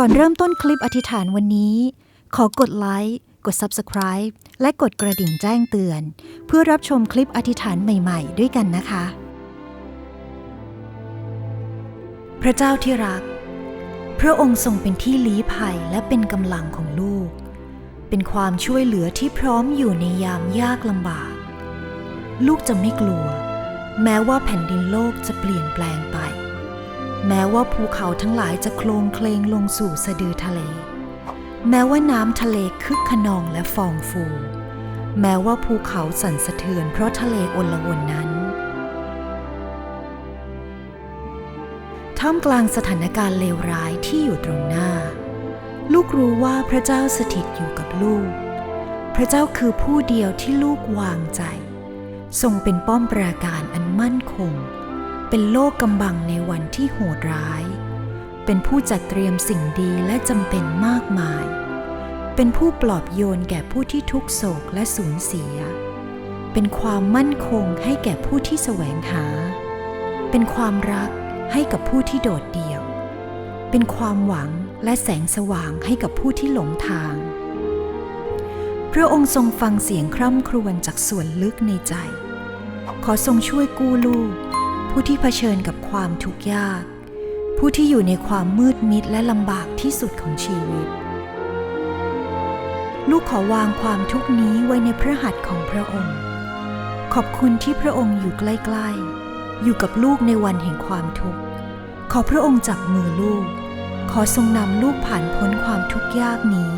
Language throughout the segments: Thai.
ก่อนเริ่มต้นคลิปอธิษฐานวันนี้ ขอกดไลค์กด Subscribe และกดกระดิ่งแจ้งเตือน เพื่อรับชมคลิปอธิษฐานใหม่ๆ ด้วยกันนะคะ พระเจ้าที่รัก พระองค์ทรงเป็นที่ลี้ภัยและเป็นกำลังของลูก เป็นความช่วยเหลือที่พร้อมอยู่ในยามยากลำบาก ลูกจะไม่กลัว แม้ว่าแผ่นดินโลกจะเปลี่ยนแปลงไป แม้ว่าภูเขาทั้งหลายจะโคลงเคลงลงสู่สะดือทะเล แม้ว่าน้ำทะเลคึกขนองและฟองฟู แม้ว่าภูเขาสั่นสะเทือนเพราะทะเลโอลวนนั้น ท่ามกลางสถานการณ์เลวร้ายที่อยู่ตรงหน้า ลูกรู้ว่าพระเจ้าสถิตอยู่กับลูก พระเจ้าคือผู้เดียวที่ลูกวางใจ ทรงเป็นป้อมปราการอันมั่นคง เป็นโลกกำบังในวันที่โหดร้าย เป็นผู้จัดเตรียมสิ่งดีและจำเป็นมากมาย เป็นผู้ปลอบโยนแก่ผู้ที่ทุกโศกและสูญเสีย เป็นความมั่นคงให้แก่ผู้ที่แสวงหา เป็นความรักให้กับผู้ที่โดดเดี่ยว เป็นความหวังและแสงสว่างให้กับผู้ที่หลงทาง พระองค์ทรงฟังเสียงคร่ำครวญจากส่วนลึกในใจ ขอทรงช่วยกู้ลูก ผู้ที่เผชิญกับความทุกข์ยาก ผู้ที่อยู่ในความมืดมิดและลำบากที่สุดของชีวิต ลูกขอวางความทุกนี้ไว้ในพระหัตถ์ของพระองค์ ขอบคุณที่พระองค์อยู่ใกล้ๆ อยู่กับลูกในวันแห่งความทุกข์ ขอพระองค์จับมือลูก ขอทรงนำลูกผ่านพ้นความทุกข์ยากนี้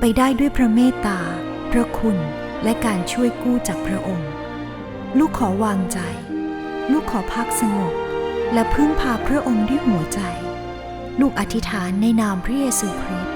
ไปได้ด้วยพระเมตตา พระคุณ และการช่วยกู้จากพระองค์ ลูกขอวางใจ ขอพักสงบ และพึ่งพาพระองค์ด้วยหัวใจ ลูกอธิษฐานในนามพระเยซูคริสต์